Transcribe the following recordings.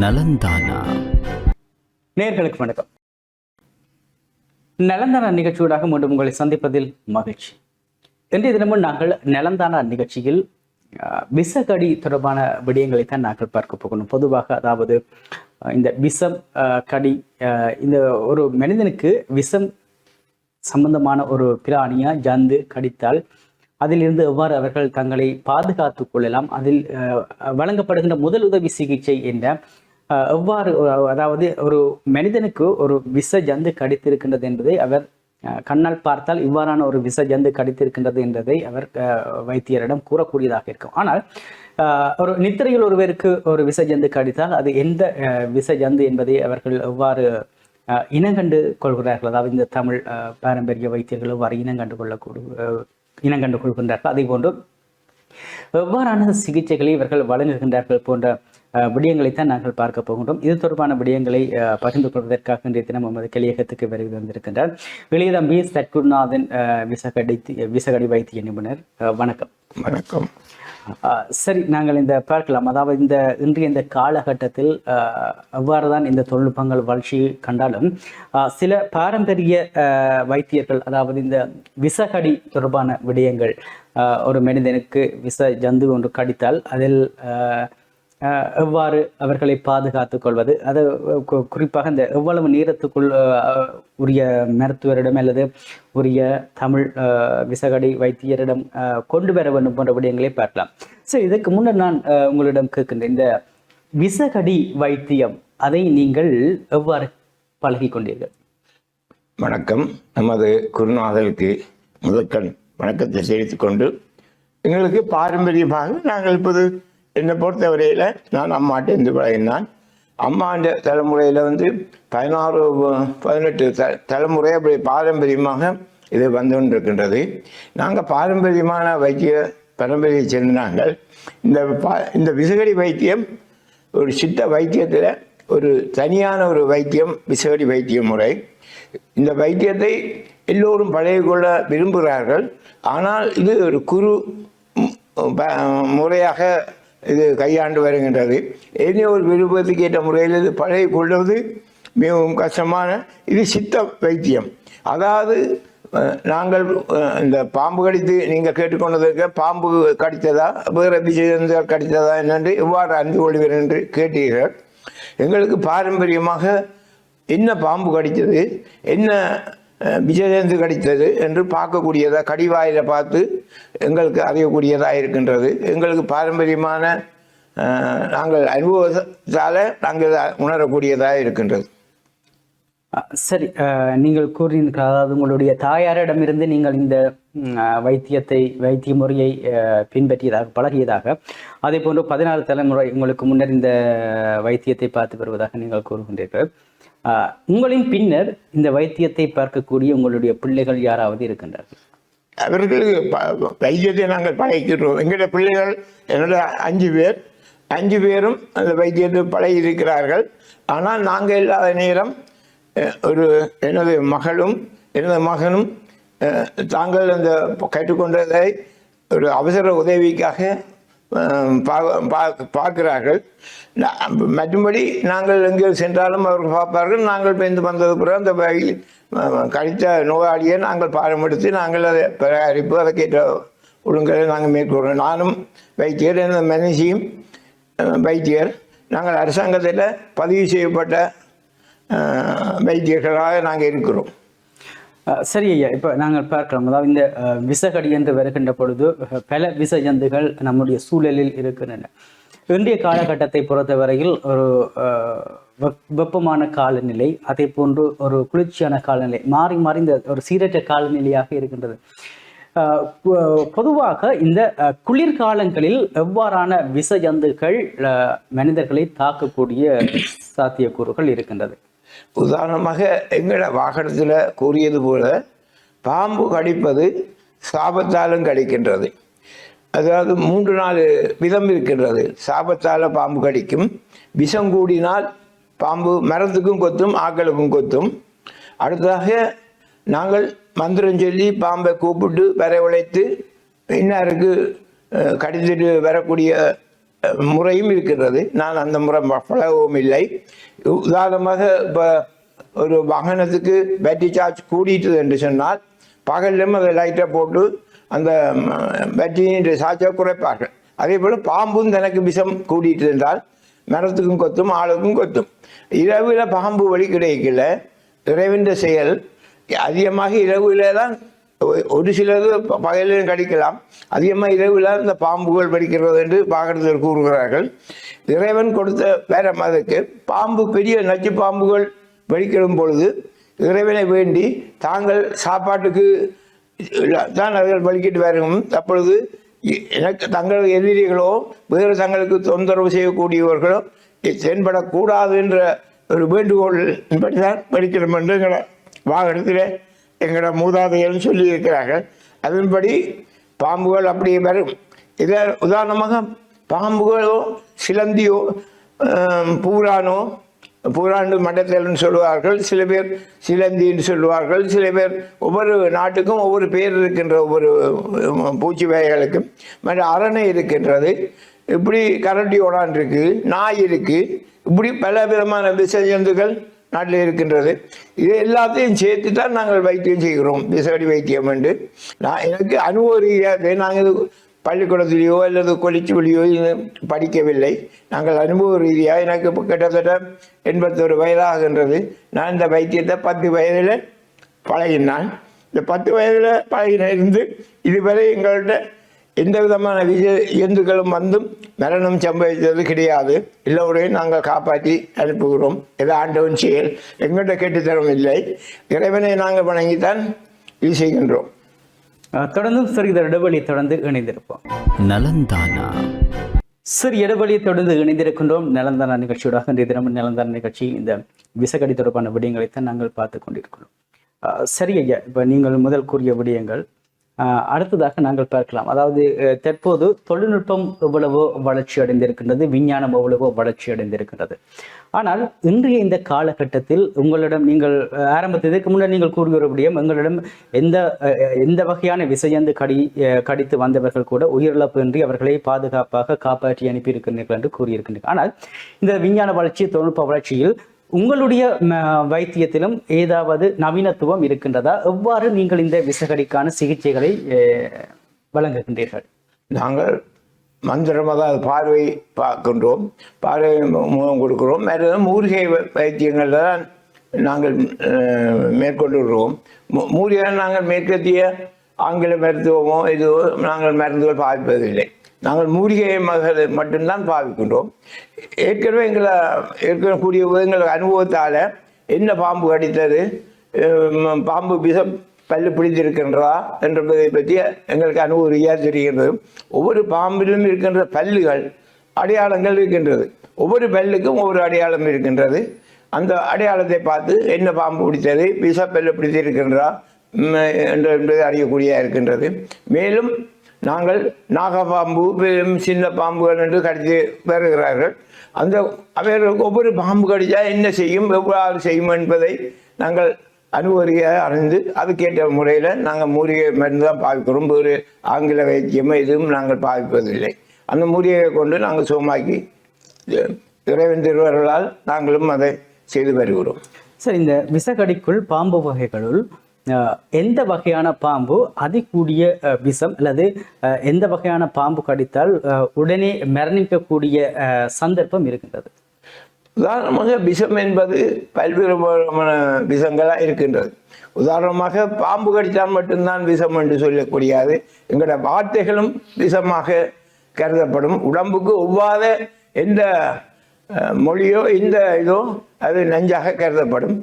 நலந்தானா? நேர்களுக்கு வணக்கம். நலந்தானா நிகழ்ச்சியூடாக மீண்டும் உங்களை சந்திப்பதில் மகிழ்ச்சி. இன்றைய தினமும் நாங்கள் நலந்தானா நிகழ்ச்சியில் விசகடி தொடர்பான விடயங்களை தான் நாங்கள் பார்க்க போகணும் பொதுவாக அதாவது இந்த விஷம் கடி அஹ், இந்த ஒரு மனிதனுக்கு விஷம் சம்பந்தமான ஒரு பிராணியா ஜந்து கடித்தால் அதிலிருந்து எவ்வாறு அவர்கள் தங்களை பாதுகாத்துக் கொள்ளலாம்? அதில் அஹ், வழங்கப்படுகின்ற உதவி சிகிச்சை என்ற எவ்வாறு அதாவது ஒரு மனிதனுக்கு ஒரு விஷ ஜந்து கடித்திருக்கின்றது என்பதை அவர் அஹ், கண்ணால் பார்த்தால் இவ்வாறான ஒரு விஷ ஜந்து கடித்திருக்கின்றது என்பதை அவர் அஹ், வைத்தியரிடம் கூறக்கூடியதாக இருக்கும். ஆனால் அஹ், ஒரு நித்திரையில் ஒருவருக்கு ஒரு விஷ ஜந்து கடித்தால் அது எந்த அஹ், விஷ ஜந்து என்பதை அவர்கள் எவ்வாறு இனங்கண்டு கொள்கிறார்கள்? அதாவது இந்த தமிழ் அஹ், பாரம்பரிய வைத்தியர்கள் எவ்வாறு இனங்கண்டு கொள்ளக்கூடிய இனங்கண்டு கொள்கின்றார்கள்? அதே போன்று எவ்வாறான சிகிச்சைகளை இவர்கள் வழங்குகின்றார்கள் போன்ற விடயங்களைத்தான் நாங்கள் பார்க்க போகின்றோம். இது தொடர்பான விடயங்களை பகிர்ந்து கொள்வதற்காக இன்றைய தினம் நமது கிளியகத்துக்கு வருகை வந்திருக்கின்றார் வெளியதம்பி சத்குருநாதன் விசகடி விசகடி வைத்திய நிபுணர். வணக்கம். வணக்கம். சரி நாங்கள் இந்த பார்க்கலாம். அதாவது இந்த இன்றைய இந்த காலகட்டத்தில் ஆஹ், எவ்வாறு தான் இந்த தொழில்நுட்பங்கள் வளர்ச்சி கண்டாலும் சில பாரம்பரிய வைத்தியர்கள் அதாவது இந்த விஷகடி தொடர்பான விடயங்கள் ஒரு மனிதனுக்கு விஷ ஜந்து ஒன்று கடித்தால் அதில் எவ்வாறு அவர்களை பாதுகாத்துக் கொள்வது? அது குறிப்பாக இந்த எவ்வளவு நேரத்துக்குள் ஆஹ், உரிய மருத்துவரிடம் அல்லது உரிய தமிழ் விசகடி வைத்தியரிடம் கொண்டு வர வேண்டும் போன்ற விடயங்களை பார்க்கலாம். ஸோ இதுக்கு முன்னர் நான் உங்களிடம் கேட்கின்றேன். இந்த விசகடி வைத்தியம் அதை நீங்கள் எவ்வாறு பழகி கொண்டீர்கள்? வணக்கம். நமது குருநாதலுக்கு முதற்கண் வணக்கத்தை தெரிவித்துக் கொண்டு எங்களுக்கு பாரம்பரியமாக நாங்கள் இப்போது என்னை பொறுத்தவரையில் நான் அம்மாட்டேருந்து பழகினான். அம்மாண்ட தலைமுறையில் வந்து பதினாறு பதினெட்டு த தலைமுறை அப்படி பாரம்பரியமாக இது வந்து கொண்டிருக்கின்றது. நாங்கள் பாரம்பரியமான வைத்திய பரம்பரையை சேர்ந்த நாங்கள் இந்த பா இந்த விசகடி வைத்தியம் ஒரு சித்த வைத்தியத்தில் ஒரு தனியான ஒரு வைத்தியம் விசகடி வைத்திய முறை. இந்த வைத்தியத்தை எல்லோரும் பழகிக்கொள்ள விரும்புகிறார்கள். ஆனால் இது ஒரு குறு ப- முறையாக இது கையாண்டு வருகின்றது. இனி ஒரு விருப்பத்துக்கு ஏற்ற முறையில் இது பழைய கொள்வது மிகவும் கஷ்டமான இது சித்த வைத்தியம். அதாவது நாங்கள் இந்த பாம்பு கடித்து நீங்கள் கேட்டுக்கொண்டதற்கு பாம்பு கடித்ததா வேறு விஜயந்தால் கடித்ததா என்னென்று எவ்வாறு அறிந்து கொள்வீர் என்று கேட்டீர்கள். எங்களுக்கு பாரம்பரியமாக என்ன பாம்பு கடித்தது என்ன அஹ், கிடைத்தது என்று பார்க்கக்கூடியதாக கடிவாயில பார்த்து எங்களுக்கு அறியக்கூடியதாக இருக்கின்றது. எங்களுக்கு பாரம்பரியமான நாங்கள் அனுபவத்தால் நாங்கள் உணரக்கூடியதாக இருக்கின்றது. சரி நீங்கள் கூறினீர்கள் அதாவது உங்களுடைய தாயாரிடமிருந்து நீங்கள் இந்த வைத்தியத்தை வைத்திய முறையை பின்பற்றியதாக பழகியதாக அதே போன்று பதினாறு தலைமுறை உங்களுக்கு முன்னர் இந்த வைத்தியத்தை பார்த்து வருவதாக நீங்கள் கூறுகின்றீர்கள். உங்களின் பின்னர் இந்த வைத்தியத்தை பார்க்கக்கூடிய உங்களுடைய பிள்ளைகள் யாராவது இருக்கின்றார்கள்? அவர்களுக்கு ப- வைத்தியத்தை நாங்கள் பழகிக்கிறோம் எங்களுடைய பிள்ளைகள் என்னோட அஞ்சு பேர். அஞ்சு பேரும் அந்த வைத்தியத்தை பழகி இருக்கிறார்கள் ஆனால் நாங்கள் இல்லாத நேரம் ஒரு எனது மகளும் எனது மகனும் தாங்கள் அந்த கற்றுக்கொண்டதை ஒரு அவசர உதவிக்காக பார்க்கிறார்கள். மற்றும்படி நாங்கள் எங்கே சென்றாலும் அவர்கள் பார்ப்பார்கள். நாங்கள் பேருந்து வந்தது பிறகு அந்த வகையில் கழித்த நோயாளியை நாங்கள் பாரம்படுத்தி நாங்கள் அதை பராமரிப்பு அதற்கேற்ற ஒழுங்கலை நாங்கள் மேற்கொள்கிறோம். நானும் வைத்தியர் எனது மனுஷியும் வைத்தியர். நாங்கள் அரசாங்கத்தில் பதிவு செய்யப்பட்ட வைத்தியர்களாக நாங்கள் இருக்கிறோம். சரி ஐயா இப்போ நாங்கள் பார்க்கலாம். அதாவது இந்த விசகடி என்று வருகின்ற பொழுது பல விஷ ஜந்துகள் நம்முடைய சூழலில் இருக்கின்றன. இன்றைய காலகட்டத்தை பொறுத்தவரையில் ஒரு வெப்- வெப்பமான காலநிலை அதே போன்று ஒரு குளிர்ச்சியான காலநிலை மாறி மாறி இந்த ஒரு சீரற்ற காலநிலையாக இருக்கின்றது. பொ- பொதுவாக இந்த குளிர்காலங்களில் எவ்வாறான விஷ ஜந்துகள் மனிதர்களை தாக்கக்கூடிய சாத்தியக்கூறுகள் இருக்கின்றது. உதாரணமாக எங்களை வாகனத்தில் கூறியது போல பாம்பு கடிப்பது சாபத்தாலும் கடிக்கின்றது. அதாவது மூன்று நாலு விதம் இருக்கின்றது. சாபத்தால் பாம்பு கடிக்கும் விஷம் கூடினால் பாம்பு மரத்துக்கும் கொத்தும் ஆக்களுக்கும் கொத்தும். அடுத்ததாக நாங்கள் மந்திரம் சொல்லி பாம்பை கூப்பிட்டு வர உழைத்து இன்னாருக்கு கடித்துட்டு வரக்கூடிய முறையும் இருக்கிறது. நான் அந்த முறை பழகவும் இல்லை. உதாரணமாக இப்போ ஒரு வாகனத்துக்கு பேட்டரி சார்ஜ் கூடிட்டுது என்று சொன்னால் பகலிலும் அதை லைட்டை போட்டு அந்த பேட்டரியின் சார்ஜை குறைப்பார்கள். அதே போல் பாம்பும் தனக்கு விஷம் கூடிட்டு என்றால் மரத்துக்கும் கொத்தும் ஆளுக்கும் கொத்தும். இரவில் பாம்பு வழி கிடைக்கல. இறைவின்ற செயல் அதிகமாக இரவுல தான் ஒரு சிலது ப- பகலிலும் கிடைக்கலாம். அதிகமாக இரவில் இந்த பாம்புகள் படிக்கிறது என்று பாகரத்தில் கூறுகிறார்கள். இறைவன் கொடுத்த வேற மதத்துக்கு பாம்பு பெரிய நச்சு பாம்புகள் வெடிக்கிடும் பொழுது இறைவனை வேண்டி தாங்கள் சாப்பாட்டுக்கு தான் அவர்கள் வலிக்கிட்டு வரணும் அப்பொழுது எனக்கு தங்கள் எதிரிகளோ வேறு தங்களுக்கு தொந்தரவு செய்யக்கூடியவர்களோ தென்படக்கூடாது என்ற ஒரு வேண்டுகோள் தான் படிக்கணும் என்று வாகனத்தில் எங்களோட மூதாதையர்னு சொல்லியிருக்கிறார்கள். அதன்படி பாம்புகள் அப்படியே வரும். இதை உதாரணமாக பாம்புகளோ சிலந்தியோ பூரானோ பூராண்டு மண்டத்தில்னு சொல்லுவார்கள். சில பேர் சிலந்தின்னு சொல்லுவார்கள். சில பேர் ஒவ்வொரு நாட்டுக்கும் ஒவ்வொரு பேர் இருக்கின்ற ஒவ்வொரு பூச்சி வகைகளுக்கும் மற்ற அரணை இருக்கின்றது. இப்படி கரண்டி ஓடான் இருக்குது நாய் இருக்குது இப்படி பல விதமான விஷ நாட்டில் இருக்கின்றது. இது எல்லாத்தையும் சேர்த்து தான் நாங்கள் வைத்தியம் செய்கிறோம். விசடி வைத்தியம் என்று. நான் எனக்கு அனுபவ ரீதியாக நாங்கள் பள்ளிக்கூடத்திலேயோ அல்லது கொலிச்சுவலியோ இது படிக்கவில்லை. நாங்கள் அனுபவ ரீதியாக எனக்கு இப்போ கிட்டத்தட்ட எண்பத்தொரு வயதாகின்றது. நான் இந்த வைத்தியத்தை பத்து வயதில் பழகினான். இந்த பத்து வயதில் பழகின இருந்து இதுவரை எங்கள்கிட்ட எந்த விதமான விஜ இயந்துக்களும் வந்தும் மரணம் சம்பவித்தது கிடையாது. எல்லோரையும் நாங்கள் காப்பாற்றி அனுப்புகிறோம். ஏதோ ஆண்டவன் செயல்? எங்கள்கிட்ட கேட்டுத்தரம் இல்லை. இறைவனை நாங்கள் வணங்கித்தான் இது செய்கின்றோம். தொடர்ந்தும் சிறிது இடைவெளி தொடர்ந்து இணைந்திருப்போம். நலந்தானா. சரி இடைவெளியை தொடர்ந்து இணைந்திருக்கின்றோம். நிலந்தான நிகழ்ச்சியோட இன்றைய தினமும் நிலந்தான நிகழ்ச்சி இந்த விசகடி தொடர்பான விடயங்களைத்தான் நாங்கள் பார்த்து கொண்டிருக்கிறோம். சரி ஐயா இப்போ நீங்கள் முதல் கூறிய விடயங்கள் அடுத்ததாக நாங்கள் பார்க்கலாம். அதாவது தற்போது தொழில்நுட்பம் எவ்வளவோ வளர்ச்சி அடைந்திருக்கின்றது விஞ்ஞானம் எவ்வளவோ வளர்ச்சி அடைந்திருக்கின்றது. ஆனால் இன்றைய இந்த காலகட்டத்தில் உங்களிடம் நீங்கள் அஹ், ஆரம்பத்தில் இதற்கு நீங்கள் கூறுகிறபடியும் எங்களிடம் எந்த அஹ், எந்த வகையான விசையந்து கடி அஹ், கடித்து வந்தவர்கள் கூட உயிரிழப்பு இன்றி அவர்களை பாதுகாப்பாக காப்பாற்றி அனுப்பியிருக்கிறீர்கள் என்று கூறியிருக்கின்றனர் ஆனால் இந்த விஞ்ஞான வளர்ச்சி தொழில்நுட்ப வளர்ச்சியில் உங்களுடைய வைத்தியத்திலும் ஏதாவது நவீனத்துவம் இருக்கின்றதா? எவ்வாறு நீங்கள் இந்த விசகடிக்கான சிகிச்சைகளை வழங்குகின்றீர்கள்? நாங்கள் மந்திரம் அதாவது பார்வை பார்க்கின்றோம். பார்வை முகம் கொடுக்கிறோம். வேறு மூலிகை வ- வைத்தியங்களில் தான் நாங்கள் அஹ், மேற்கொண்டுள்ளோம். மூலிகை நாங்கள் மேற்கத்திய ஆங்கில மருத்துவமோ இதுவோ நாங்கள் மருந்துகள் பார்ப்பதில்லை. நாங்கள் மூலிகை மகள் மட்டும்தான் பாவிக்கின்றோம். ஏற்கனவே எங்களை ஏற்கனவே எங்கள் அனுபவத்தால் என்ன பாம்பு கடித்தது பாம்பு விஷம் பல்லு பிடித்திருக்கின்றதா என்பதை பற்றி எங்களுக்கு அனுபவரியாக தெரிகின்றது ஒவ்வொரு பாம்பிலும் இருக்கின்ற பல்லுகள் அடையாளங்கள் இருக்கின்றது. ஒவ்வொரு பல்லுக்கும் ஒவ்வொரு அடையாளம் இருக்கின்றது. அந்த அடையாளத்தை பார்த்து என்ன பாம்பு பிடித்தது விஷப்பல்லு பிடித்திருக்கின்றதா ம், என்று- என்பது அறியக்கூடிய இருக்கின்றது. மேலும் நாங்கள் நாகப்பாம்பு பெரும் சின்ன பாம்புகள் என்று கடித்து வருகிறார்கள். அந்த அவர்களுக்கு ஒவ்வொரு பாம்பு கடித்தா என்ன செய்யும் எவ்வாறு செய்யும் என்பதை நாங்கள் அனுபவியாக அறிந்து அதுக்கேற்ற முறையில் நாங்கள் மூலிகை மருந்து தான் பாவிக்கிறோம். வேறு ஆங்கில வைத்தியம் எதுவும் நாங்கள் பாவிப்பதில்லை. அந்த மூலிகையை கொண்டு நாங்கள் சுகமாக்கி இறைவன் திருவர்களால் நாங்களும் அதை செய்து வருகிறோம். சரி இந்த விசகடிக்குள் பாம்பு வகைகளுள் எந்த வகையான பாம்பு அதிகூடிய விஷம் அல்லது எந்த வகையான பாம்பு கடித்தால் உடனே மரணிக்கக்கூடிய சந்தர்ப்பம் இருக்கின்றது? உதாரணமாக விஷம் என்பது பல்வேறு விஷங்களாக இருக்கின்றது. உதாரணமாக பாம்பு கடித்தால் மட்டும்தான் விஷம் என்று சொல்லக்கூடியது எங்களோட வார்த்தைகளும் விஷமாக கருதப்படும். உடம்புக்கு ஒவ்வாத எந்த மொழியோ இந்த இதோ அது நஞ்சாக கருதப்படும்.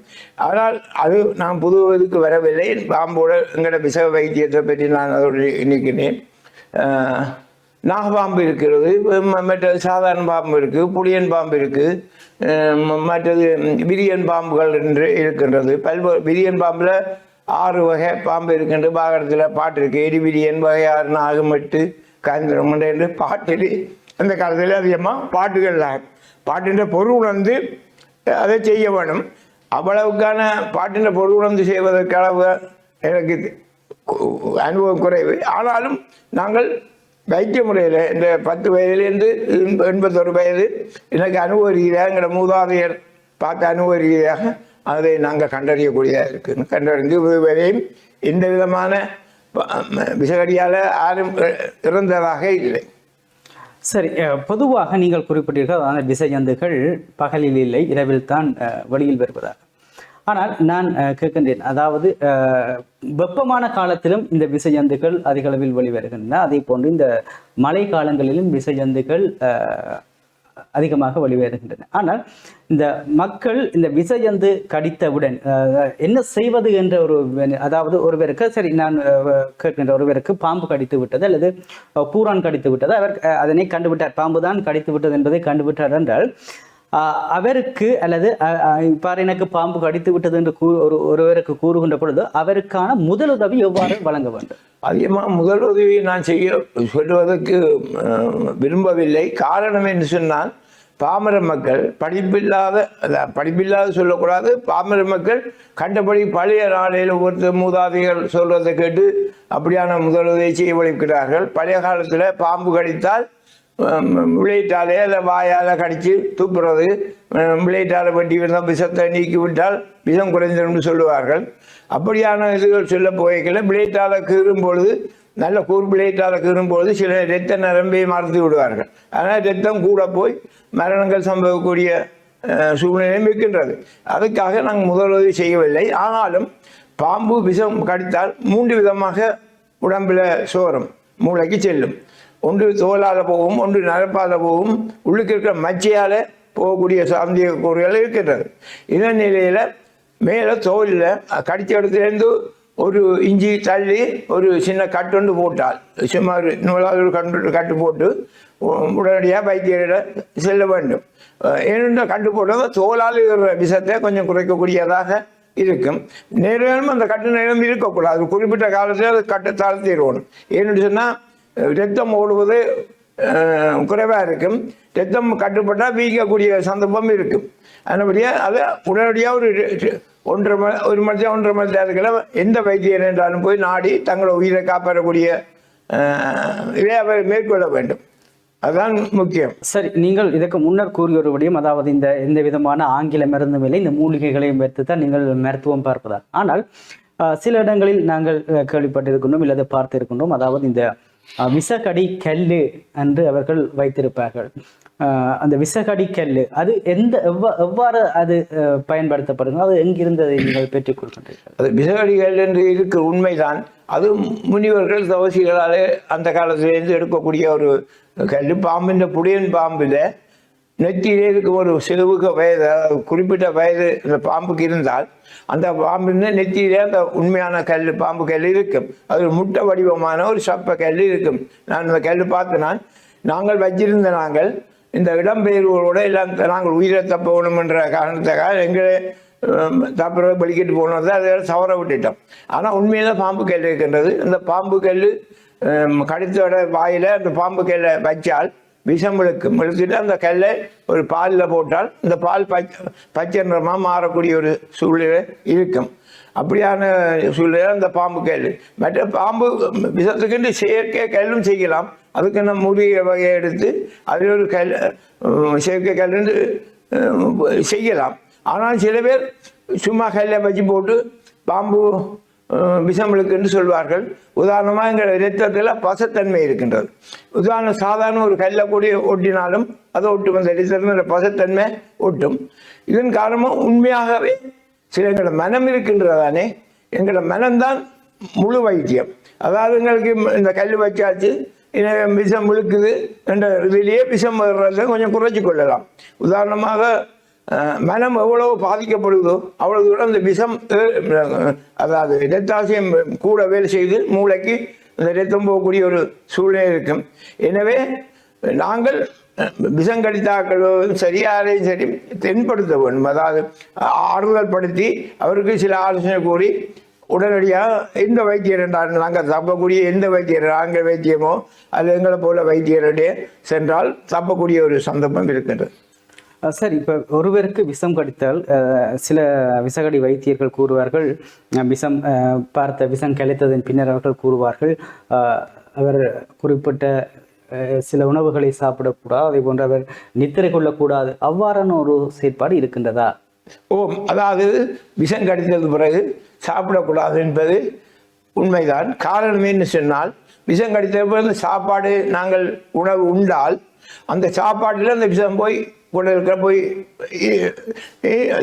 ஆனால் அது நான் புது இதுக்கு வரவில்லை. பாம்போட எங்களோட விஷ வைத்தியத்தை பற்றி நான் அதோடு நிற்கிறேன் நாகபாம்பு இருக்கிறது மற்றது சாதாரண பாம்பு இருக்குது புளியன் பாம்பு இருக்குது மற்றது விரியன் பாம்புகள் என்று இருக்கின்றது. பல்வேறு விரியன் பாம்பில் ஆறு வகை பாம்பு இருக்கின்ற பாகரத்தில் பாட்டு இருக்குது எரி விரியன் வகை ஆறு நாகமட்டு காய்ந்திரம் என்று பாட்டில் அந்த காலத்தில் அதிகமாக பாட்டுகள் பாட்டின்ற பொருள் உணர்ந்து அதை செய்ய வேணும் அவ்வளவுக்கான பாட்டின்ற பொருள் உணர்ந்து செய்வதற்களவு எனக்கு அனுபவம் குறைவு. ஆனாலும் நாங்கள் வைத்திய முறையில் இந்த பத்து வயதுலேருந்து எண்பத்தொரு வயது எனக்கு அனுபவ ரீதியாக எங்களோட மூதாதையர் பார்த்த அனுபவ ரீதியாக அதை நாங்கள் கண்டறியக்கூடியதாக இருக்குது கண்டறிந்து இதுவரையும் எந்த விதமான விஷகடியால் யாரும் இறந்ததாக இல்லை. சரி பொதுவாக நீங்கள் குறிப்பிட்டீர்கள் அதான விசையந்துகள் பகலில் இல்லை இரவில் தான் வழியில் வருவதாக ஆனால் நான் கேட்கின்றேன் அதாவது வெப்பமான காலத்திலும் இந்த விசையந்துகள் அதிக அளவில் வெளிவருகின்றன. அதே போன்று இந்த மழை காலங்களிலும் விசையந்துகள் அதிகமாக வெளிவருகின்றன ஆனால் இந்த மக்கள் இந்த விசையந்து கடித்தவுடன் என்ன செய்வது என்ற ஒரு அதாவது ஒருவருக்கு சரி நான் கேட்கின்ற ஒருவருக்கு பாம்பு கடித்து விட்டது அல்லது பூரான் கடித்து விட்டது. அவர் அதனை கண்டுவிட்டார். பாம்பு தான் கடித்து விட்டது என்பதை கண்டுவிட்டார் என்றால் அவருக்கு அல்லது அஹ், இவ்வாறு எனக்கு பாம்பு கடித்து விட்டது என்று கூ ஒரு ஒருவருக்கு கூறுகின்ற பொழுது அவருக்கான முதலுதவி எவ்வாறு வழங்க வேண்டும்? அதிகமாக முதலுதவி நான் செய்ய சொல்வதற்கு விரும்பவில்லை. காரணம் என்று சொன்னால் பாமர மக்கள் படிப்பில்லாத படிப்பில்லாத சொல்லக்கூடாது. பாமர மக்கள் கண்டபடி பழைய நாளையில் ஒவ்வொருத்தர் மூதாதைகள் சொல்றதை கேட்டு அப்படியான முதலுதவி செய்ய வலிக்கிறார்கள் பழைய காலத்தில் பாம்பு கடித்தால் விளையிட்டாலே அதை வாயால் கடித்து துப்புறது விளையிட்டால் வெட்டி விழுந்தால் விஷத்தை நீக்கி விட்டால் விஷம் குறைந்திரும்னு சொல்லுவார்கள் அப்படியான இதுகள் சொல்ல போய்க்கல பிளேட்டால் கீறும் பொழுது நல்ல கூர் பிளேட்டால் கீறும் பொழுது சில இரத்த நரம்பை மறந்து விடுவார்கள் ஆனால் ரத்தம் கூட போய் மரணங்கள் சம்பவக்கூடிய சூழ்நிலையும் இருக்கின்றது அதுக்காக நாங்கள் முதலுதவி செய்யவில்லை ஆனாலும் பாம்பு விஷம் கடித்தால் மூன்று விதமாக உடம்பில் சோறும் மூளைக்கு செல்லும் ஒன்று தோலால் போகும் ஒன்று நரப்பால் போகும். உள்ளுக்கு இருக்கிற மச்சையால் போகக்கூடிய சாந்திய கூறுகள் இருக்கின்றது. இதன் நிலையில் மேலே தோலில் கடித்த இடத்துலேருந்து ஒரு இஞ்சி தள்ளி ஒரு சின்ன கட்டுண்டு போட்டால் சும்மா ஒரு நூலாவது ஒரு கண்டு கட்டு போட்டு உடனடியாக வைத்தியரிடம் செல்ல வேண்டும். ஏனென்றால் கட்டு போட்டது தோலால் இருக்கிற விஷத்தை கொஞ்சம் குறைக்கக்கூடியதாக இருக்கும். நேரம் அந்த கட்டு நேரம் இருக்கக்கூடாது. குறிப்பிட்ட காலத்தில் அது கட்டை தாழ்த்திடுவோம். ஏன்னு சொன்னால் ரத்தம் ஓடுவது குறைவாக இருக்கும். ரத்தம் கட்டுப்பட்டால் வீக்கக்கூடிய சந்தர்ப்பம் இருக்கும். அதனால அதை உடனடியாக ஒரு ஒன்றரை மணி ஒரு மணி நேரம், ஒன்றரை மணி நேரத்தில் எந்த வைத்தியர் என்றாலும் போய் நாடி தங்களை உயிரை காப்பாற்றக்கூடிய இதை அவர் மேற்கொள்ள வேண்டும். அதுதான் முக்கியம். சரி நீங்கள் இதற்கு முன்னர் கூறிய ஒரு விடயம் அதாவது இந்த எந்த விதமான ஆங்கில மருந்தும் இல்லை இந்த மூலிகைகளையும் வைத்து தான் நீங்கள் மருத்துவம் பார்ப்பதா ஆனால் சில இடங்களில் நாங்கள் கேள்விப்பட்டிருக்கின்றோம் இல்லது பார்த்திருக்கின்றோம் அதாவது இந்த விசகடி கல்லு என்று அவர்கள் வைத்திருப்பார்கள். அந்த விசகடி கல்லு அது எந்த எவ்வா எவ்வாறு அது அஹ், அது எங்கிருந்ததை நீங்கள் பெற்றுக் கொள்கின்றீர்கள்? அது விசகடிகள் என்று இருக்கிற உண்மைதான். அது முனிவர்கள் தவசிகளாலே அந்த காலத்திலேருந்து எடுக்கக்கூடிய ஒரு கல் பாம்பின் புடியன் பாம்பில் நெத்தியிலே இருக்கும் ஒரு சிறுவுக வயது குறிப்பிட்ட வயது இந்த பாம்புக்கு இருந்தால் அந்த பாம்புன்னு நெத்தியிலே அந்த உண்மையான கல் பாம்பு கல் இருக்கும். அது ஒரு முட்டை வடிவமான ஒரு சப்ப கல் இருக்கும். நான் அந்த கல் பார்த்தனா நாங்கள் வச்சிருந்த நாங்கள் இந்த இடம்பெயர்வுகளோட எல்லாம் நாங்கள் உயிரை தப்பணும் என்ற காரணத்துக்காக எங்களை தப்புற பலிக்கிட்டு போனது அதை சவர விட்டுட்டோம். ஆனால் உண்மையில பாம்பு கல் இருக்கின்றது. இந்த பாம்பு கல் கடித்தோட வாயில் அந்த பாம்பு கல்லை வச்சால் விஷம் இழுக்கும் இழுத்துட்டு அந்த கல்லை ஒரு பாலில் போட்டால் இந்த பால் பச்சை பச்சை நிறமாக மாறக்கூடிய ஒரு சூழ்நிலை இருக்கும். அப்படியான சூழ்நிலை அந்த பாம்பு கல். மற்ற பாம்பு விஷத்துக்குண்டு செயற்கை கல்லும் செய்யலாம். அதுக்கு நம்ம முடிய வகையை எடுத்து அதில் ஒரு கல் செயற்கை கல்லுன்னு செய்யலாம். ஆனால் சில பேர் சும்மா கல்லை வச்சு போட்டு பாம்பு அஹ், என்று சொல்வார்கள். உதாரணமாக எங்கள் இரத்தத்தில் பசத்தன்மை இருக்கின்றது. உதாரணம் சாதாரண ஒரு கல்ல கூடி ஒட்டினாலும் அதை ஒட்டும் அந்த இரத்தத்தில் பசத்தன்மை ஒட்டும். இதன் காரணமாக உண்மையாகவே சில எங்களோட மனம் இருக்கின்றதானே எங்களோட மனம்தான் முழு வைத்தியம். அதாவது எங்களுக்கு இந்த கல் வச்சாச்சு விஷம் விழுக்குது என்ற இதிலேயே விஷம் வர்றதை கொஞ்சம் குறைச்சி கொள்ளலாம். உதாரணமாக மனம் எவ்வளவு பாதிக்கப்படுதோ அவ்வளவு தூரம் இந்த விஷம் அதாவது இரத்தாசியம் கூட வேலை செய்து மூளைக்கு இந்த இரத்தம் போகக்கூடிய ஒரு சூழ்நிலை இருக்கும். எனவே நாங்கள் விஷம் கடித்தாக்களும் சரி யாரையும் சரி தென்படுத்த வேண்டும். அதாவது ஆறுதல் படுத்தி அவருக்கு சில ஆலோசனை கூறி உடனடியாக எந்த வைத்தியர் என்றால் நாங்கள் தப்பக்கூடிய எந்த வைத்தியர் ஆங்கில வைத்தியமோ அல்லது எங்களை போல வைத்தியருடைய சென்றால் தப்பக்கூடிய ஒரு சந்தர்ப்பம் இருக்கின்றது. சார் இப்போ ஒருவருக்கு விஷம் கடித்தால் சில விசகடி வைத்தியர்கள் கூறுவார்கள் விஷம் பார்த்த விஷம் கிடைத்ததன் பின்னர் அவர்கள் கூறுவார்கள் அவர் குறிப்பிட்ட சில உணவுகளை சாப்பிடக்கூடாது அதே போன்று அவர் நித்திரை கொள்ளக்கூடாது அவ்வாறான ஒரு செயற்பாடு இருக்கின்றதா? ஓ அதாவது விஷம் கடித்தது பிறகு சாப்பிடக்கூடாது என்பது உண்மைதான். காரணம் என்ன சொன்னால் விஷம் கடித்த பிறகு சாப்பாடு நாங்கள் உணவு உண்டால் அந்த சாப்பாட்டில் அந்த விஷம் போய் உடலுக்கு போய்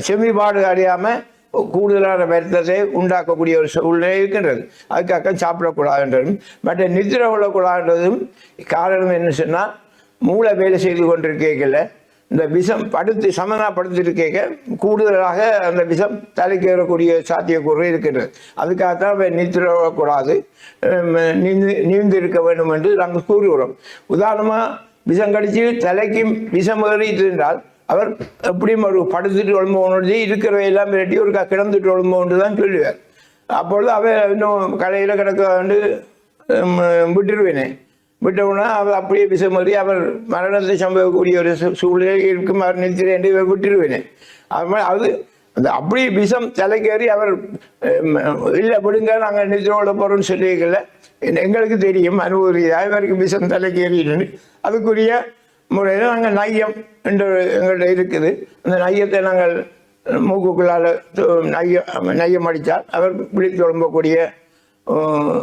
செமிபாடு அறியாமல் கூடுதலான வருத்தத்தை உண்டாக்கக்கூடிய ஒரு சூழ்நிலை இருக்கின்றது. அதுக்காக சாப்பிடக்கூடாதுன்றதும் மற்ற நிதிரை கொள்ளக்கூடாதுன்றதும் காரணம் என்ன சொன்னால் மூளை வேலை செய்து கொண்டிருக்கல இந்த விஷம் படுத்து சமனாப்படுத்திருக்க கூடுதலாக அந்த விஷம் தலைக்கீறக்கூடிய சாத்தியக்கூறு இருக்கின்றது. அதுக்காகத்தான் அவன் நித்திரக்கூடாது நீந்து நீந்து இருக்க வேண்டும் என்று நாங்கள் கூறுகிறோம். உதாரணமாக விஷம் கடிச்சு தலைக்கு விஷம் ஏறிட்டு என்றால் அவர் எப்படியும் ஒரு படுத்துட்டு ஒழும்போன்னு இருக்கிற எல்லாம் விரட்டி ஒரு க- கிடந்துட்டு ஒழும்போன்று தான் சொல்லுவார் அப்பொழுது அவன் இன்னும் கடையில் கிடக்க வந்து விட்டுருவேனே. விட்டவுடனே அவர் அப்படியே விஷமறி அவர் மரணத்தை சம்பவக்கூடிய ஒரு சூழ்நிலை இருக்கும் அவர் நிறுத்தி என்று இவர் விட்டுருவேனே. அது மாதிரி அது அந்த அப்படி விஷம் தலைக்கேறி அவர் இல்லை விடுங்க நாங்கள் நிறுத்தினோட போகிறோம்னு சொல்லியிருக்கல. எங்களுக்கு தெரியும். அனுபவம் இவருக்கு விஷம் தலைக்கேறின்னு அதுக்குரிய முறையில் நாங்கள் நையம் என்று எங்கள்கிட்ட இருக்குது. அந்த நையத்தை நாங்கள் மூக்குக்குள்ளால் நையம் நையம் அடித்தால் அவர் விழித்து எழும்பக்கூடிய அஹ்,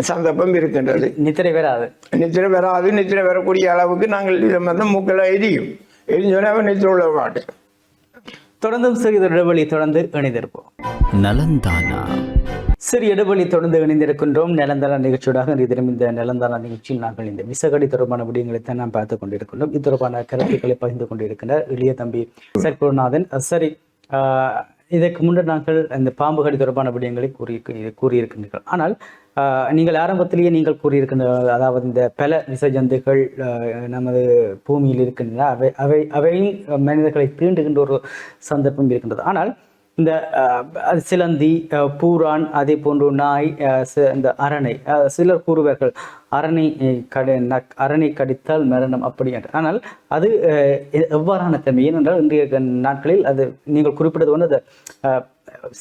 சந்தர்ப்பம் இருக்கின்றது. நித்திரை வராது நித்திரை வராது நித்திரை வரக்கூடிய அளவுக்கு நாங்கள் இதை வந்து மூக்கில் எரியும். எரிஞ்சோடனே அவன் நித்திரை உள்ள மாட்டேன் தொடர்ந்தும் சிறிது இடைவெளி தொடர்ந்து இணைந்திருப்போம். நலந்தானா. சிறு இடைவெளி தொடர்ந்து இணைந்திருக்கின்றோம். நிலந்தான நிகழ்ச்சியோடாக இன்றைய தினம் இந்த நிலந்தான நிகழ்ச்சியில் நாங்கள் இந்த விசகடி தொடர்பான விடயங்களை தான் நாம் பார்த்து கொண்டிருக்கின்றோம். இது தொடர்பான கருத்துக்களை பகிர்ந்து கொண்டிருக்கின்றார் இளைய தம்பி சர் குருநாதன் சரி இதற்கு முன்னர் நாங்கள் இந்த பாம்பு கடி தொடர்பான விடயங்களை கூறி கூறியிருக்கின்றீர்கள். ஆனால் நீங்கள் ஆரம்பத்திலேயே நீங்கள் கூறியிருக்கின்ற அதாவது இந்த பல விச ஜந்துகள் நமது பூமியில் இருக்கின்றன. அவை அவை அவையும் மனிதர்களை தீண்டுகின்ற ஒரு சந்தர்ப்பம் இருக்கின்றது. ஆனால் இந்த அது சிலந்தி பூரான் அதே போன்று நாய் இந்த அரணை சிலர் கூறுவார்கள் அரணை கடி நக் அரணை கடித்தால் மரணம் அப்படி என்று. ஆனால் அது எவ்வாறான தன்மை? ஏனென்றால் இன்றைய நாட்களில் அது நீங்கள் குறிப்பிட்டது வந்து அந்த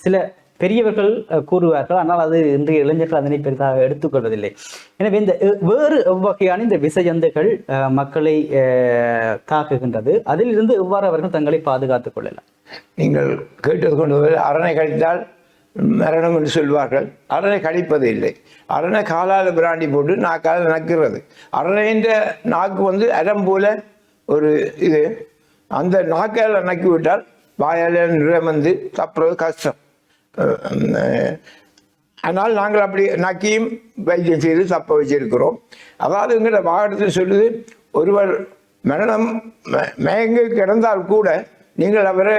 சில பெரியவர்கள் கூறுவார்கள் ஆனால் அது இன்றைய இளைஞர்கள் அதனை பெரிதாக எடுத்துக்கொள்வதில்லை. எனவே இந்த வேறு எவ்வகையான இந்த விசஜந்துகள் மக்களை தாக்குகின்றது. அதிலிருந்து எவ்வாறு அவர்கள் தங்களை பாதுகாத்துக் கொள்ளலாம்? நீங்கள் கேட்டது கொண்டு அரணை கழித்தால் மரணம் என்று சொல்வார்கள். அரணை கழிப்பது இல்லை. அரணை காலால் பிராண்டி போட்டு நாக்கால் நக்கிறது. அரணைன்ற நாக்கு வந்து அரம் போல ஒரு இது. அந்த நாக்கால் நக்கி விட்டால் வாயால் நிறம் வந்து தப்புறது கஷ்டம். ஆனால் நாங்கள் அப்படி நக்கியும் வைத்தியம் செய்து தப்ப வச்சிருக்கிறோம். அதாவது எங்கிட்ட வாகனத்தில் சொல்லுது ஒருவர் மரணம் மயங்கு கிடந்தால் கூட நீங்கள் அவரை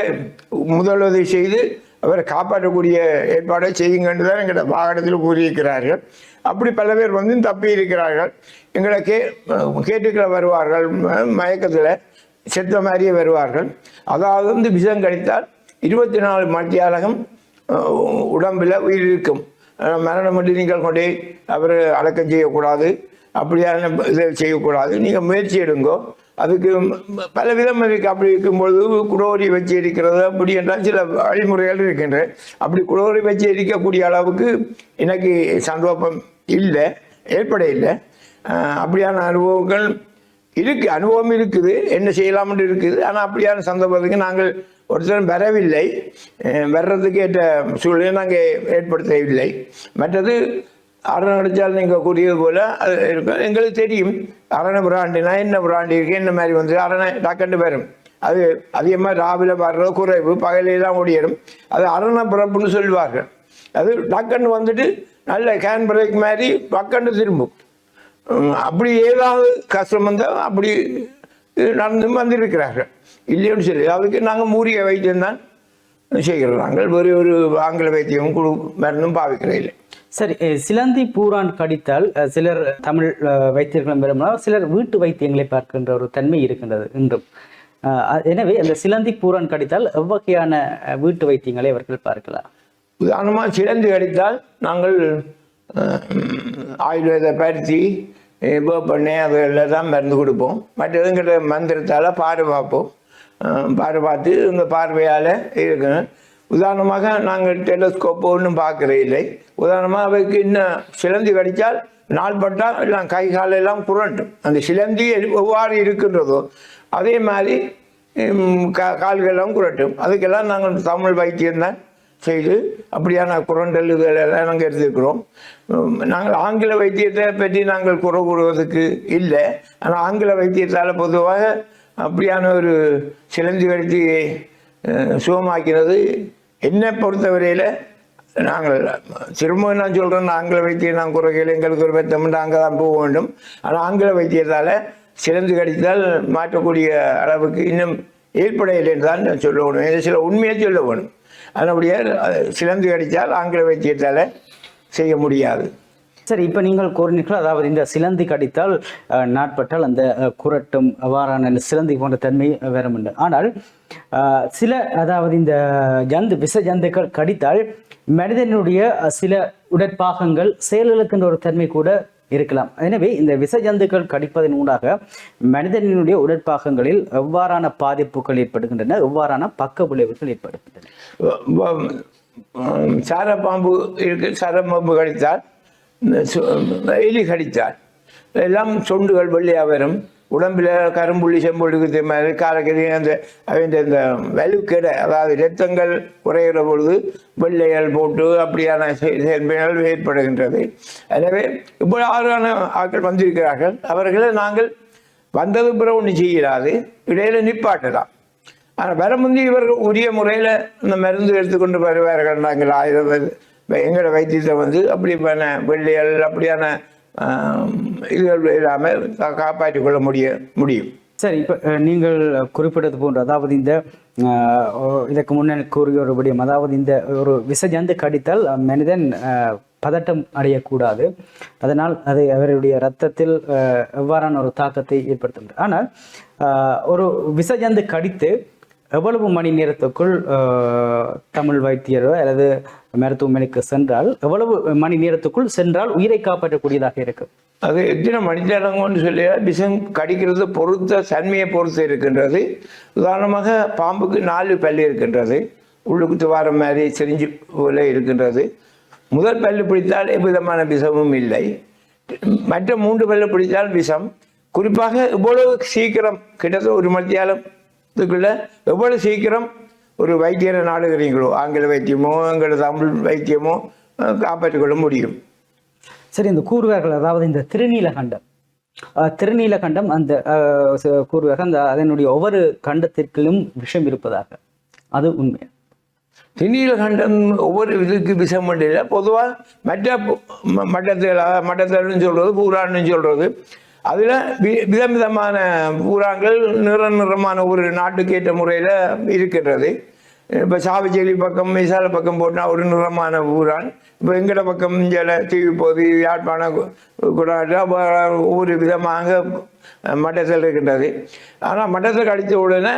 முதலுதவி செய்து அவரை காப்பாற்றக்கூடிய ஏற்பாடை செய்யுங்கன்னு தான் எங்களோட வாகனத்தில் கூறியிருக்கிறார்கள். அப்படி பல பேர் வந்து தப்பி இருக்கிறார்கள். எங்களை கே கேட்டுக்களை வருவார்கள் மயக்கத்தில் செத்த மாதிரியே வருவார்கள். அதாவது வந்து விஷம் கடித்தால் இருபத்தி நாலு மத்தியாலகம் உடம்பில் உயிர் இருக்கும். மரணம் மட்டும் நீங்கள் கொண்டு அவர் அடக்கம் செய்யக்கூடாது. அப்படியான இதை செய்யக்கூடாது. நீங்கள் முயற்சி எடுங்கோ. அதுக்கு பல விதம் இருக்கு. அப்படி இருக்கும்பொழுது குடோரி வச்சு இருக்கிறது அப்படி என்றால் சில வழிமுறைகள் இருக்கின்றன அப்படி குடோரி வச்சு இருக்கக்கூடிய அளவுக்கு எனக்கு சந்தோப்பம் இல்லை ஏற்பட இல்லை. அப்படியான அனுபவங்கள் இருக்கு. அனுபவம் இருக்குது. என்ன செய்யலாம்னு இருக்குது. ஆனால் அப்படியான சந்தர்ப்பத்துக்கு நாங்கள் ஒருத்தரும் வரவில்லை. வர்றதுக்கு ஏற்ற சூழ்நிலை நாங்கள் ஏற்படுத்தவில்லை. மற்றது அரணம் அடித்தால் நீங்கள் கூறியது போல் அது இருக்கும். எங்களுக்கு தெரியும். அரணை பிராண்டினா என்ன பிராண்டி இருக்குது என்ன மாதிரி வந்து அரணை? டக்கண்டு வரும் அது அதிகமாக ராவில வர்றது குறைவு பகலையெல்லாம் ஓடிடும் அது அரணை பிறப்புன்னு சொல்லுவார்கள் அது டக்குன்னு வந்துட்டு நல்ல கேன் பிரேக் மாதிரி பக்கண்டு திரும்பும். அப்படி ஏதாவது கஷ்டம் வந்தால் அப்படி நடந்து வந்திருக்கிறார்கள். இல்லைன்னு சொல்லி அதுக்கு நாங்கள் மூலிகை வைத்தியம் தான் செய்கிறோம் நாங்கள் வேறு ஒரு ஆங்கில வைத்தியம் குழு மருந்தும் பாவிக்கிறோம் இல்லை. சரி சிலந்தி பூரான் கடித்தால் சிலர் தமிழ் வைத்தியர்களும் விரும்பினால் சிலர் வீட்டு வைத்தியங்களை பார்க்கின்ற ஒரு தன்மை இருக்கின்றது இன்றும். எனவே அந்த சிலந்தி பூரான் கடித்தால் எவ்வகையான வீட்டு வைத்தியங்களை அவர்கள் பார்க்கலாம்? உதாரணமாக சிறந்து கடித்தால் நாங்கள் ஆயுர்வேத பருத்தி வேப்பெண்ணெய் அதில் தான் மருந்து கொடுப்போம். மற்றதுங்கிற மந்திரத்தால் பாரு பார்ப்போம் பார்வை பார்த்து எங்கள் பார்வையால் இருக்கணும். உதாரணமாக நாங்கள் டெலஸ்கோப் ஒன்றும் பார்க்கற இல்லை உதாரணமாக அவைக்கு இன்னும் சிலந்தி கடித்தால் நாள்பட்டால் எல்லாம் கை காலெல்லாம் புரண்டும் அந்த சிலந்தி எவ்வாறு இருக்கின்றதோ அதே மாதிரி கா கால்களெல்லாம் குரட்டும் அதுக்கெல்லாம் நாங்கள் தமிழ் வைத்தியம்தான் செய்து அப்படியான குரண்டல் இதெல்லாம் நாங்கள் எடுத்துக்கிறோம் நாங்கள் ஆங்கில வைத்தியத்தை பற்றி நாங்கள் குறை கூறுவதற்கு இல்லை. ஆனால் ஆங்கில வைத்தியத்தால் பொதுவாக அப்படியான ஒரு சிலந்தி கடித்து சுகமாக்கினது. என்னை பொறுத்தவரையில் நாங்கள் திரும்ப நான் சொல்கிறேன் ஆங்கில வைத்தியம் நான் குறைகள் எங்களுக்கு ஒரு பெத்தம் அங்கே தான் போக வேண்டும். ஆனால் ஆங்கில வைத்தியத்தால் சிறந்து கடித்தால் மாற்றக்கூடிய அளவுக்கு இன்னும் ஏற்படையில்லை என்று தான் நான் சொல்ல வேணும். இதை சில உண்மையை சொல்ல வேணும். அதனுடைய சிலந்து கடித்தால் ஆங்கில வைத்தியத்தால் செய்ய முடியாது. சரி இப்போ நீங்கள் கூறினீர்கள் அதாவது இந்த சிலந்தி கடித்தால் நாட்பட்டால் அந்த குரட்டும் அவ்வாறான சிலந்தி போன்ற தன்மை வரும் உண்டு. ஆனால் சில அதாவது இந்த ஜந்து விச ஜந்துக்கள் கடித்தால் மனிதனுடைய சில உடற்பாகங்கள் செயலிழக்கின்ற ஒரு தன்மை கூட இருக்கலாம். எனவே இந்த விச ஜந்துக்கள் கடிப்பதன் ஊடாக மனிதனினுடைய உடற்பாகங்களில் எவ்வாறான பாதிப்புகள் ஏற்படுகின்றன எவ்வாறான பக்க விளைவுகள் ஏற்படுகின்றன? வ- வ- சாரப்பாம்பு இருக்கு சாரப்பாம்பு கடித்தால் எலி கடித்தால் எல்லாம் சொண்டுகள் வெள்ளையாக வரும். உடம்பில் கரும்புள்ளி செம்புள்ளிக்கு மாதிரி காரக்கறி அந்த அவங்க இந்த வலுக்கெடை அதாவது இரத்தங்கள் குறைகிற பொழுது வெள்ளைகள் போட்டு அப்படியான செ- ஏற்படுகின்றது. எனவே இப்போ ஆறான ஆட்கள் வந்திருக்கிறார்கள் அவர்களை நாங்கள் வந்தது பிற ஒன்று செய்யலாது. இடையில நிப்பாட்டலாம். ஆனால் வர முந்தி இவர்கள் உரிய முறையில் இந்த மருந்து எடுத்துக்கொண்டு வருவார்கள். நாங்கள் ஆயுர்வேத எங்களோட வைத்தியத்தை வந்து அப்படியான வெள்ளைகள் அப்படியான இதுகள் இல்லாமல் காப்பாற்றிக் கொள்ள முடிய முடியும். சரி இப்போ நீங்கள் குறிப்பிட்டது போன்ற அதாவது இந்த இதற்கு முன்னே கூறிய ஒரு விடயம் அதாவது இந்த ஒரு விசஜந்து கடித்தால் மனிதன் பதட்டம் அடையக்கூடாது. அதனால் அது அவருடைய ரத்தத்தில் எவ்வாறான ஒரு தாக்கத்தை ஏற்படுத்துகிறது ஆனால் ஒரு விசஜந்து கடித்து எவ்வளவு மணி நேரத்துக்குள் தமிழ் வைத்தியரோ அல்லது மருத்துவமனைக்கு சென்றால் எவ்வளவு மணி நேரத்துக்குள் சென்றால் உயிரை காப்பாற்றக்கூடியதாக இருக்கும்? அது எத்தனை மணித்தேரங்கன்னு சொல்லி விஷம் கடிக்கிறது பொறுத்த தன்மையை பொறுத்து இருக்கின்றது. உதாரணமாக பாம்புக்கு நாலு பல்லு இருக்கின்றது. உள்ளுக்கு துவாரம் மாதிரி செறிஞ்சு போல இருக்கின்றது. முதல் பல்லு பிடித்தால் எவ்விதமான விஷமும் இல்லை. மற்ற மூன்று பல்லு பிடித்தால் விஷம். குறிப்பாக இவ்வளவு சீக்கிரம் கிட்டத்தட்ட ஒரு மத்தியாலம் இதுக்குள்ள எவ்வளவு சீக்கிரம் ஒரு வைத்தியரை நாடுகிறீங்களோ ஆங்கில வைத்தியமோ எங்களது தமிழ் வைத்தியமோ அஹ், காப்பாற்றிக் கொள்ள முடியும். சரி இந்த கூறுவார்கள் அதாவது இந்த திருநீலகண்டம். திருநீலகண்டம் அந்த கூறுவார்கள் அந்த அதனுடைய ஒவ்வொரு கண்டத்திற்கும் விஷம் இருப்பதாக. அது உண்மை. திணிலகண்டம் ஒவ்வொரு இதுக்கு விஷம் இல்லை. பொதுவாக மற்ற மட்டத்தில் மட்டத்தல்னு சொல்கிறது பூரான்னு சொல்கிறது அதில் வி விதம் விதமான பூராங்கள் நிற நிறமான ஒரு நாட்டுக்கேற்ற முறையில் இருக்கின்றது. இப்போ சாவிச்சேரி பக்கம் மிசால பக்கம் போட்டால் ஒரு நிறமான பூரான் இப்போ எங்கட பக்கம் சில தீவு போது யாழ்ப்பாண குடாட்டு ஒவ்வொரு விதமாக மட்டத்தில் இருக்கின்றது. ஆனால் மட்டத்தில் கடித்த உடனே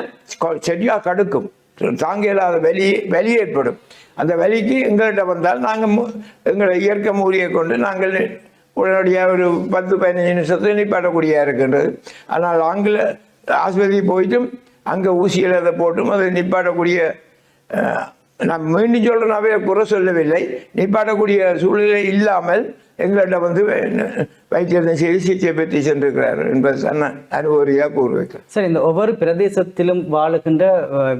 கொ- சரியாக கடுக்கும். தாங்க இல்லாத வலி வலி ஏற்படும். அந்த வலிக்கு எங்கள்கிட்ட வந்தால் நாங்கள் எங்களை இயற்கை மூலியை கொண்டு நாங்கள் உடனடியாக ஒரு பத்து பதினஞ்சு நிமிஷத்தில் நிப்பாட்டக்கூடியதாக இருக்கின்றது. ஆனால் ஆங்கில ஆஸ்பத்திரி போயிட்டும் அங்கே ஊசியில் அதை போட்டும் அதை நிப்பாட்டக்கூடிய நான் மீண்டும் சொல்கிறேன் அவை குறை சொல்லவில்லை. நிப்பாட்டக்கூடிய சூழ்நிலை இல்லாமல் எங்கள்கிட்ட வந்து வைத்தியத்தை செய்து சிகிச்சை பெற்று சென்றிருக்கிறார் என்பது தான் நான் அனுபவியாக கூறுவேன் சரி இந்த ஒவ்வொரு பிரதேசத்திலும் வாழுகின்ற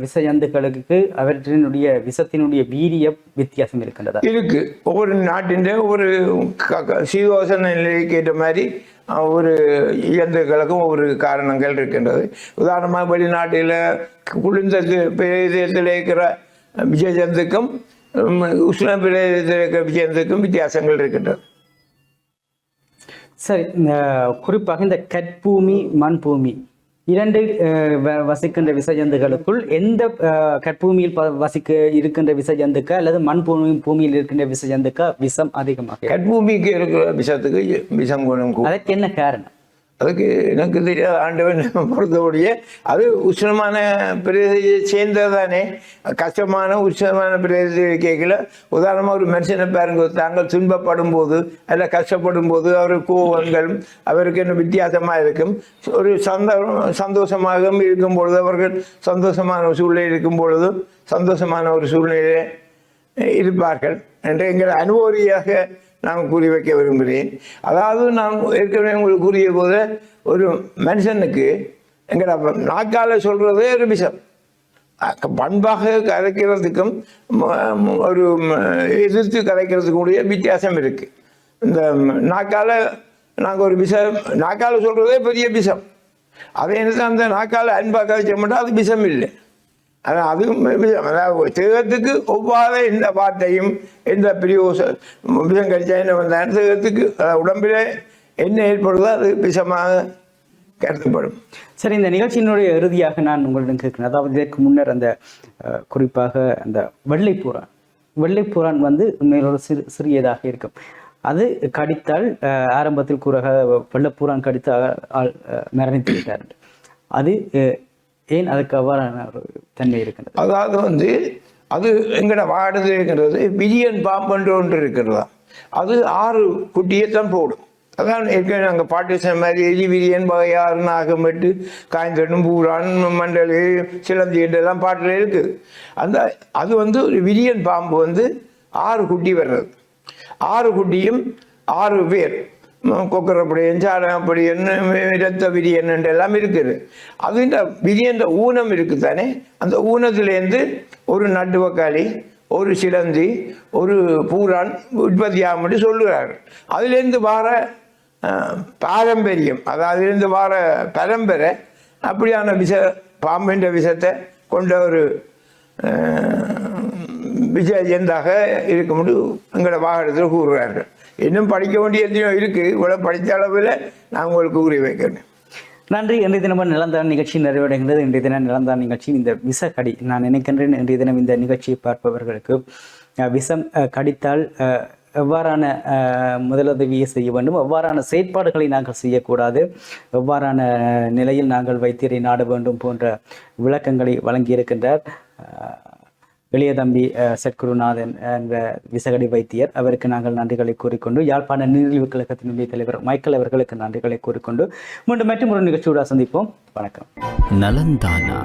விசஜந்துக்களுக்கு அவற்றினுடைய விஷத்தினுடைய வீரிய வித்தியாசம் இருக்கின்றதா? இருக்கு. ஒவ்வொரு நாட்டின் ஒவ்வொரு சீதோசன நிலைக்கு ஏற்ற மாதிரி ஒரு இயந்திரங்களுக்கும் ஒவ்வொரு காரணங்கள் இருக்கின்றது. உதாரணமாக வெளிநாட்டில் குளிர்ந்த பிரதேசத்தில் இருக்கிற விஜயஜந்துக்கும் உம், உஷ்ண பிரதேசத்தில் இருக்கிற விஜயந்துக்கும் வித்தியாசங்கள் இருக்கின்றது சரி குறிப்பாக இந்த கற்பூமி மண் பூமி இரண்டு வசிக்கின்ற விசஜந்துகளுக்குள் எந்த கற்பூமியில் வசிக்க இருக்கின்ற விசஜந்துக்கா அல்லது மண் பூமி பூமியில் இருக்கின்ற விசஜந்துக்கா விஷம் அதிகமாக? கற்பூமிக்கு இருக்கிற விஷத்துக்கு விஷம் குணம் அதற்கு என்ன காரணம் அதுக்கு எனக்கு தெரியாத ஆண்டவன் பொறுத்தபடியே அது உஷ்ணமான பிரதேசத்தை சேர்ந்தது தானே. கஷ்டமான உஷ்ணமான பிரதேசத்தை கேட்கல. உதாரணமாக ஒரு மனுஷனை பாருங்க தாங்கள் துன்பப்படும் போது அல்ல கஷ்டப்படும் போது அவர் கோவங்கள் அவருக்கு என்ன வித்தியாசமாக இருக்கும். ஒரு சந்த சந்தோஷமாகவும் இருக்கும் பொழுது அவர்கள் சந்தோஷமான சூழ்நிலை இருக்கும் பொழுது சந்தோஷமான ஒரு சூழ்நிலையிலே இருப்பார்கள். என்று எங்கள் அனுபவியாக நான் கூறி வைக்க விரும்புகிறேன். அதாவது நான் ஏற்கனவே உங்களுக்கு கூறிய போது ஒரு மனுஷனுக்கு எங்கடா நாக்கால சொல்றதே ஒரு விஷம். பண்பாக கதைக்கிறதுக்கும் ஒரு எதிர்த்து கதைக்கிறதுக்கும் உடைய வித்தியாசம் இருக்கு. இந்த நாக்கால நாங்கள் ஒரு விஷம் நாக்கால சொல்றதே பெரிய விஷம். அதே நேரத்தில் அந்த நாக்கால அன்பாக கதைச்ச மட்டும் அது விஷம் இல்லை. ஆனால் அதுவும் விஷம் அதாவது தேகத்துக்கு ஒவ்வாத எந்த வார்த்தையும் எந்த பிரியோச விஷம் கடிச்சா என்ன வந்தாலும் தேகத்துக்கு உடம்பிலே என்ன ஏற்படுதோ அது விஷமாக கருதப்படும். சரி இந்த நிகழ்ச்சியினுடைய இறுதியாக நான் உங்களிடம் கேட்கிறேன். அதாவது இதற்கு முன்னர் அந்த குறிப்பாக அந்த வெள்ளைப்பூரான். வெள்ளைப்பூரான் வந்து உண்மையில் சிறு சிறியதாக இருக்கும். அது கடித்தால் ஆரம்பத்தில் கூறாக வெள்ளைப்பூரான் கடித்து ஆள் மரணித்து விட்டார். அது ஏன் அதுக்கு அவ்வாறான ஒரு தன்மை இருக்கிறது அதாவது வந்து அது எங்கட வாடுதுங்கிறது இருக்கிறது விரியன் பாம்புன்ற ஒன்று இருக்கிறதா? அது ஆறு குட்டியை தான் போடும். அதான் ஏற்கனவே நாங்கள் பாட்டு சொன்ன மாதிரி எலி விரியன் வகையாறு நாகம்பட்டு காய்ந்தடும் பூரான் மண்டல் சிலந்தி எல்லாம் பாட்டில் இருக்குது அந்த அது வந்து ஒரு விரியன் பாம்பு வந்து ஆறு குட்டி வர்றது. ஆறு குட்டியும் ஆறு பேர் கொக்கரப்படியன் என்ன இரத்த விரியன் எல்லாம் இருக்குது. அது இந்த விரியன்ற ஊனம் இருக்குது தானே அந்த ஊனத்திலேருந்து ஒரு நட்டுவக்காளி ஒரு சிலந்தி ஒரு பூரான் உற்பத்தி ஆகும்னு சொல்லுகிறார். அதுலேருந்து வர பாரம்பரியம் அதாவது அதுலேருந்து வார பரம்பரை அப்படியான விஷ பாம்பின்ற விஷத்தை கொண்ட ஒரு விஜயந்தாக முடியும். எங்களோட வாகனத்தில் கூறுகிறார்கள். இன்னும் படிக்க வேண்டிய எதையும் இருக்குது இவ்வளோ படித்த அளவில் நான் உங்களுக்கு கூறி வைக்கிறேன். நன்றி. இன்றைய தினமும் நிலந்தான் நிகழ்ச்சி நிறைவடைகிறது இன்றைய தினம் நிலந்தான் நிகழ்ச்சி. இந்த விசக்கடி நான் நினைக்கின்றேன் இன்றைய தினம் இந்த நிகழ்ச்சியை பார்ப்பவர்களுக்கு விஷம் கடித்தால் எவ்வாறான முதலுதவியை செய்ய வேண்டும்? எவ்வாறான செயற்பாடுகளை நாங்கள் செய்யக்கூடாது? எவ்வாறான நிலையில் நாங்கள் வைத்தியரை நாட வேண்டும் போன்ற விளக்கங்களை வழங்கியிருக்கின்றார். வெளிய இளைய தம்பி சத்குருநாதன் என்ற விசகடி வைத்தியர். அவருக்கு நாங்கள் நன்றிகளை கூறிக்கொண்டு யாழ்ப்பாண நீரிழிவு கழகத்தினுடைய தலைவர் மைக்கேல் அவர்களுக்கு நன்றிகளை கூறிக்கொண்டு மீண்டும் மற்றும் ஒரு நிகழ்ச்சியோட சந்திப்போம். வணக்கம். நலந்தானா.